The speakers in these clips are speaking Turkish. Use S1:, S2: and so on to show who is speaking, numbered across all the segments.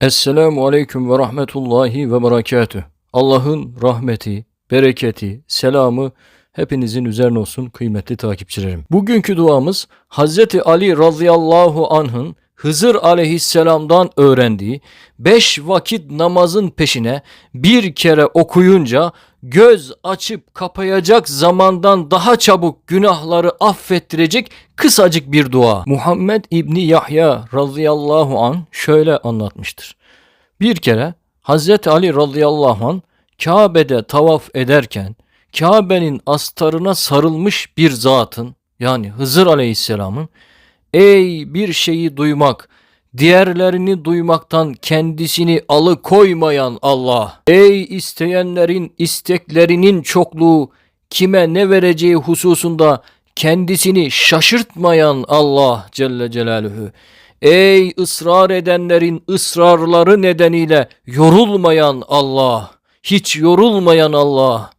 S1: Esselamu Aleyküm ve Rahmetullahi ve Berekatüh. Allah'ın rahmeti, bereketi, selamı hepinizin üzerine olsun kıymetli takipçilerim. Bugünkü duamız Hazreti Ali radıyallahu anh'ın Hızır aleyhisselamdan öğrendiği beş vakit namazın peşine bir kere okuyunca göz açıp kapayacak zamandan daha çabuk günahları affettirecek kısacık bir dua. Muhammed İbni Yahya radıyallahu an şöyle anlatmıştır. Bir kere Hazreti Ali radıyallahu an Kabe'de tavaf ederken Kabe'nin astarına sarılmış bir zatın yani Hızır aleyhisselamın ey bir şeyi duymak diğerlerini duymaktan kendisini alıkoymayan Allah. Ey isteyenlerin isteklerinin çokluğu kime ne vereceği hususunda kendisini şaşırtmayan Allah Celle Celaluhu. Ey ısrar edenlerin ısrarları nedeniyle yorulmayan Allah, hiç yorulmayan Allah,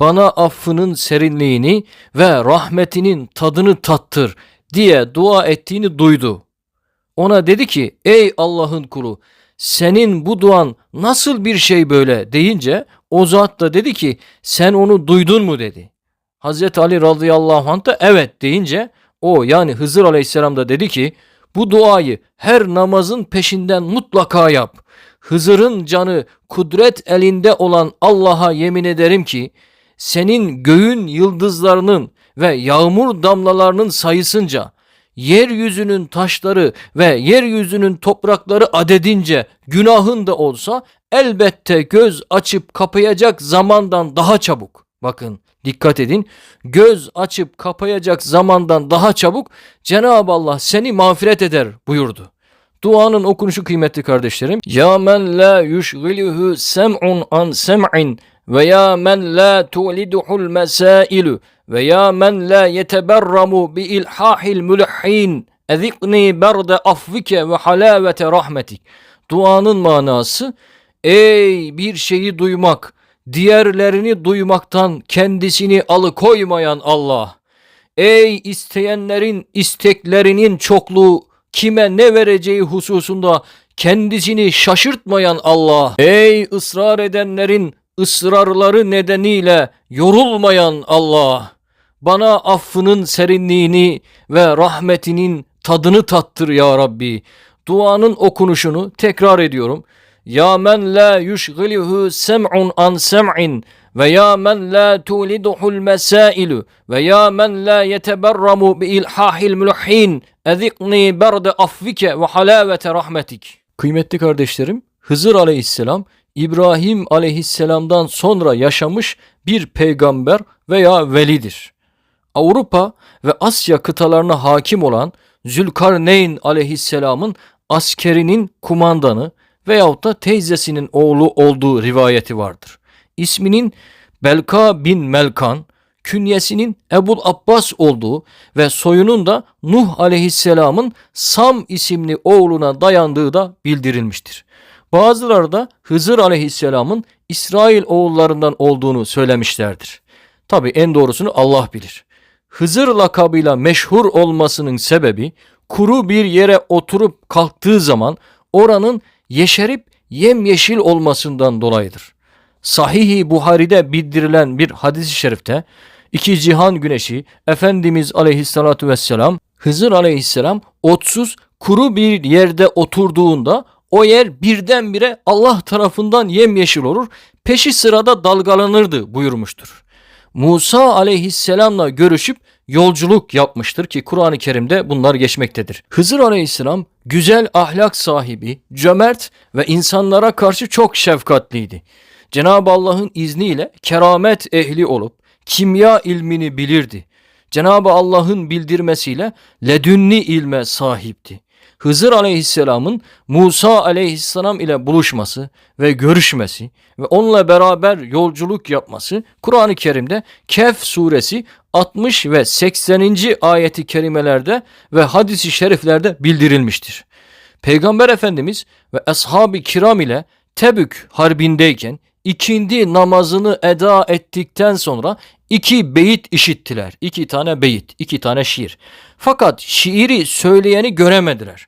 S1: bana affının serinliğini ve rahmetinin tadını tattır diye dua ettiğini duydu. Ona dedi ki ey Allah'ın kulu senin bu duan nasıl bir şey böyle deyince o zat da dedi ki sen onu duydun mu dedi. Hazreti Ali radıyallahu anh da evet deyince o yani Hızır aleyhisselam da dedi ki bu duayı her namazın peşinden mutlaka yap. Hızır'ın canı kudret elinde olan Allah'a yemin ederim ki senin göğün yıldızlarının ve yağmur damlalarının sayısınca yeryüzünün taşları ve yeryüzünün toprakları adedince günahın da olsa elbette göz açıp kapayacak zamandan daha çabuk. Bakın dikkat edin. Göz açıp kapayacak zamandan daha çabuk Cenab-ı Allah seni mağfiret eder buyurdu. Duanın okunuşu kıymetli kardeşlerim. Ya men la yushghiluhu sem'un an sem'in ve ya men la tu'liduhul mesailu ve ya men la yeteberramu bi ilhahil mülhin ezikni berde affike ve halavete rahmetik. Duanın manası ey bir şeyi duymak, diğerlerini duymaktan kendisini alıkoymayan Allah. Ey isteyenlerin isteklerinin çokluğu kime ne vereceği hususunda kendisini şaşırtmayan Allah. Ey ısrar edenlerin ısrarları nedeniyle yorulmayan Allah. Bana affının serinliğini ve rahmetinin tadını tattır ya Rabbi. Duanın okunuşunu tekrar ediyorum. Ya men la yushghiluhu sem'un an sem'in ve ya men la tuliduhul mesailu ve ya men la yeteberramu bi ilhahil mülhin ezikni berde affike ve halavete rahmetik. Kıymetli kardeşlerim, Hızır aleyhisselam İbrahim aleyhisselamdan sonra yaşamış bir peygamber veya velidir. Avrupa ve Asya kıtalarına hakim olan Zülkarneyn aleyhisselamın askerinin kumandanı veyahut da teyzesinin oğlu olduğu rivayeti vardır. İsminin Belka bin Melkan, künyesinin Ebul Abbas olduğu ve soyunun da Nuh aleyhisselamın Sam isimli oğluna dayandığı da bildirilmiştir. Bazıları da Hızır aleyhisselamın İsrail oğullarından olduğunu söylemişlerdir. Tabi en doğrusunu Allah bilir. Hızır lakabıyla meşhur olmasının sebebi kuru bir yere oturup kalktığı zaman oranın yeşerip yemyeşil olmasından dolayıdır. Sahih-i Buhari'de bildirilen bir hadis-i şerifte iki cihan güneşi Efendimiz aleyhissalatu vesselam Hızır aleyhisselam otsuz kuru bir yerde oturduğunda o yer birdenbire Allah tarafından yemyeşil olur, peşi sırada dalgalanırdı buyurmuştur. Musa aleyhisselamla görüşüp yolculuk yapmıştır ki Kur'an-ı Kerim'de bunlar geçmektedir. Hızır aleyhisselam güzel ahlak sahibi, cömert ve insanlara karşı çok şefkatliydi. Cenab-ı Allah'ın izniyle keramet ehli olup kimya ilmini bilirdi. Cenab-ı Allah'ın bildirmesiyle ledünni ilme sahipti. Hızır aleyhisselamın Musa aleyhisselam ile buluşması ve görüşmesi ve onunla beraber yolculuk yapması Kur'an-ı Kerim'de Kehf suresi 60 ve 80. ayeti kerimelerde ve hadisi şeriflerde bildirilmiştir. Peygamber Efendimiz ve ashab-ı kiram ile Tebük harbindeyken ikindi namazını eda ettikten sonra iki beyit işittiler. İki tane beyit, iki tane şiir. Fakat şiiri söyleyeni göremediler.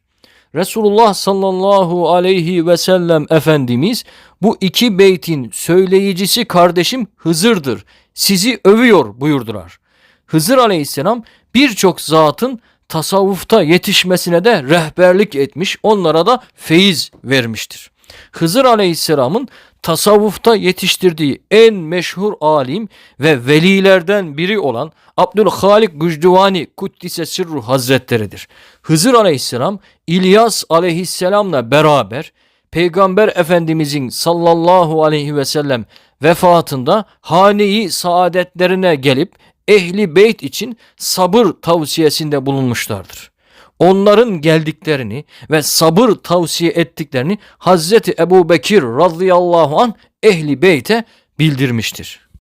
S1: Resulullah sallallahu aleyhi ve sellem Efendimiz bu iki beytin söyleyicisi kardeşim Hızır'dır. Sizi övüyor buyurdular. Hızır aleyhisselam birçok zatın tasavvufta yetişmesine de rehberlik etmiş, onlara da feyiz vermiştir. Hızır aleyhisselamın tasavvufta yetiştirdiği en meşhur alim ve velilerden biri olan Abdülhalik Gücdüvani Kuddise Sirru Hazretleridir. Hızır aleyhisselam İlyas aleyhisselamla beraber Peygamber Efendimizin sallallahu aleyhi ve sellem vefatında haneyi saadetlerine gelip ehli beyt için sabır tavsiyesinde bulunmuşlardır. Onların geldiklerini ve sabır tavsiye ettiklerini Hazreti Ebu Bekir radıyallahu an ehli beyte bildirmiştir.